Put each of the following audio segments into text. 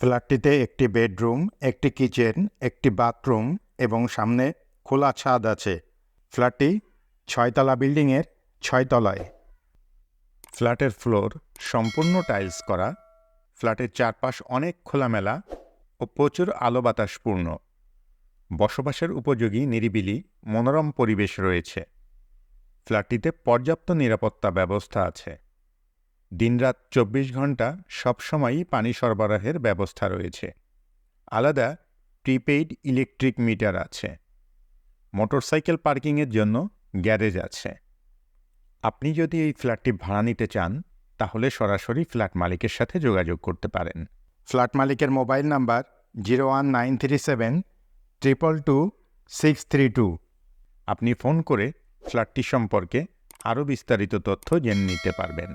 ফ্ল্যাটটিতে একটি বেডরুম, একটি কিচেন, একটি বাথরুম এবং সামনে খোলা ছাদ আছে। ফ্ল্যাটটি ছয়তলা বিল্ডিংয়ের ছয়তলায়। ফ্ল্যাটের ফ্লোর সম্পূর্ণ টাইলস করা। ফ্ল্যাটের চারপাশ অনেক খোলামেলা ও প্রচুর আলো বাতাসপূর্ণ বসবাসের উপযোগী, নিরিবিলি, মনোরম পরিবেশ রয়েছে। ফ্ল্যাটটিতে পর্যাপ্ত নিরাপত্তা ব্যবস্থা আছে। দিনরাত চব্বিশ ঘণ্টা সবসময়ই পানি সরবরাহের ব্যবস্থা রয়েছে। আলাদা প্রিপেইড ইলেকট্রিক মিটার আছে। মোটরসাইকেল পার্কিংয়ের জন্য গ্যারেজ আছে। আপনি যদি এই ফ্ল্যাটটি ভাড়া নিতে চান, তাহলে সরাসরি ফ্ল্যাট মালিকের সাথে যোগাযোগ করতে পারেন। ফ্ল্যাট মালিকের mobile number zero one nine three seven triple two six three two. আপনি ফোন করে ফ্ল্যাটটি সম্পর্কে আরও বিস্তারিত তথ্য জেনে নিতে পারবেন।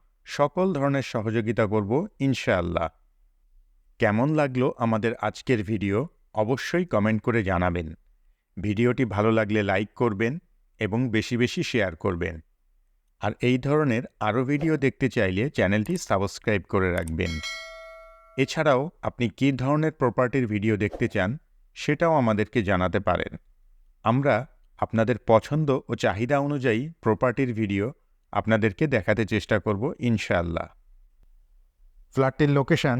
সকল ধরনের সহযোগিতা করব ইনশাআল্লাহ। কেমন লাগল আমাদের আজকের ভিডিও অবশ্যই কমেন্ট করে জানাবেন। ভিডিওটি ভালো লাগলে লাইক করবেন এবং বেশি বেশি শেয়ার করবেন। আর এই ধরনের আরও ভিডিও দেখতে চাইলে চ্যানেলটি সাবস্ক্রাইব করে রাখবেন। এছাড়াও আপনি কী ধরনের প্রপার্টির ভিডিও দেখতে চান সেটাও আমাদেরকে জানাতে পারেন। আমরা আপনাদের পছন্দ ও চাহিদা অনুযায়ী প্রপার্টির ভিডিও আপনাদেরকে দেখাতে চেষ্টা করব ইনশাআল্লাহ। ফ্ল্যাটটির লোকেশন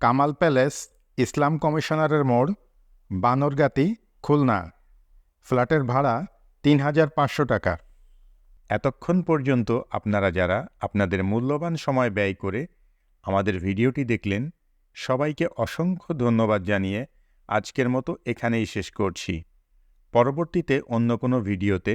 কামাল প্যালেস ইসলাম কমিশনারের মোড় বানরগাতি খুলনা। ফ্ল্যাটের ভাড়া তিন হাজার পাঁচশো টাকা। এতক্ষণ পর্যন্ত আপনারা যারা আপনাদের মূল্যবান সময় ব্যয় করে আমাদের ভিডিওটি দেখলেন সবাইকে অসংখ্য ধন্যবাদ জানিয়ে আজকের মতো এখানেই শেষ করছি। পরবর্তীতে অন্য কোনো ভিডিওতে